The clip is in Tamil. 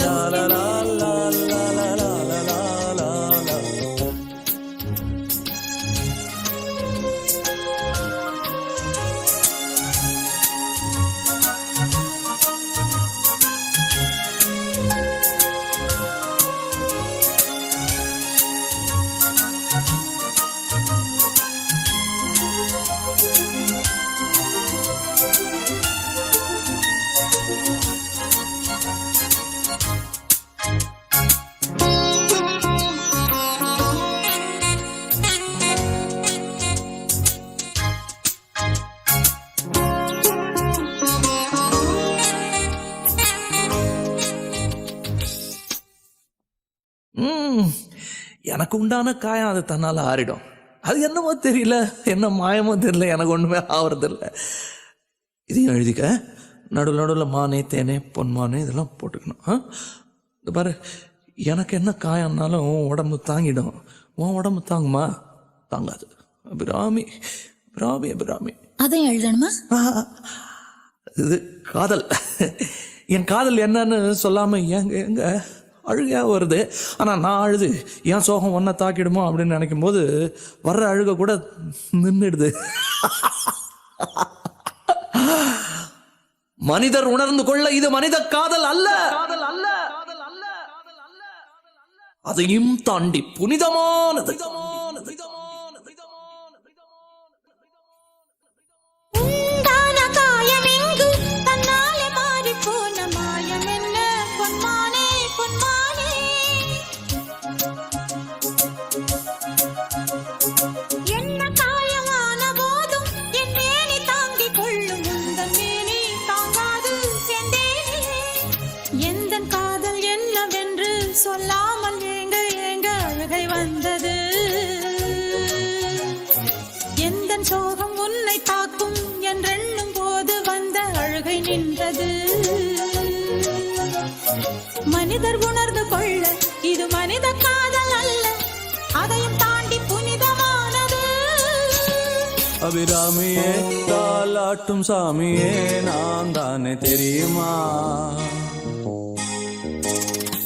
நான் எனக்கு உண்டான காயம் அது தன்னால் ஆறிடும். அது என்னமோ தெரியல என்ன மாயமோ தெரியல எனக்கு ஒன்றுமே ஆவறதில்ல இதையும் எழுதிக்க. நடுவில் நடுவில் மானே தேனே பொன்மானே இதெல்லாம் போட்டுக்கணும். ஆ? இந்த பாரு எனக்கு என்ன காயம்னாலும் உடம்பு தாங்கிடும். உன் உடம்பு தாங்குமா? தாங்காது. அபிராமி அபிராமி அபிராமி. அதையும் எழுதணுமா? இது காதல். என் காதல் என்னன்னு சொல்லாம எங்க எங்க அழுகையாக வருது. ஆனா நான் அழுது ஏன் சோகம் ஒன்ன தாக்கிடுமோ? அப்படின்னு நினைக்கும் போது வர்ற அழுகை கூட நின்றுடுது மனிதர் உணர்ந்து கொள்ள இது மனித காதல் அல்ல காதல் அல்ல. அதையும் தாண்டி புனிதமானது. சொல்லாமல் ஏங்க ஏங்க அழுகை வந்தது? எந்த சோகம் உன்னை தாக்கும் என்றெண்ணும் போது வந்த அழுகை நின்றது. மனிதர் உணர்ந்து கொள்ள இது மனித காதல் அல்ல அதையும் தாண்டி புனிதமானது. அபிராமியே தாலாட்டும் சாமியே நான் தானே தெரியுமா?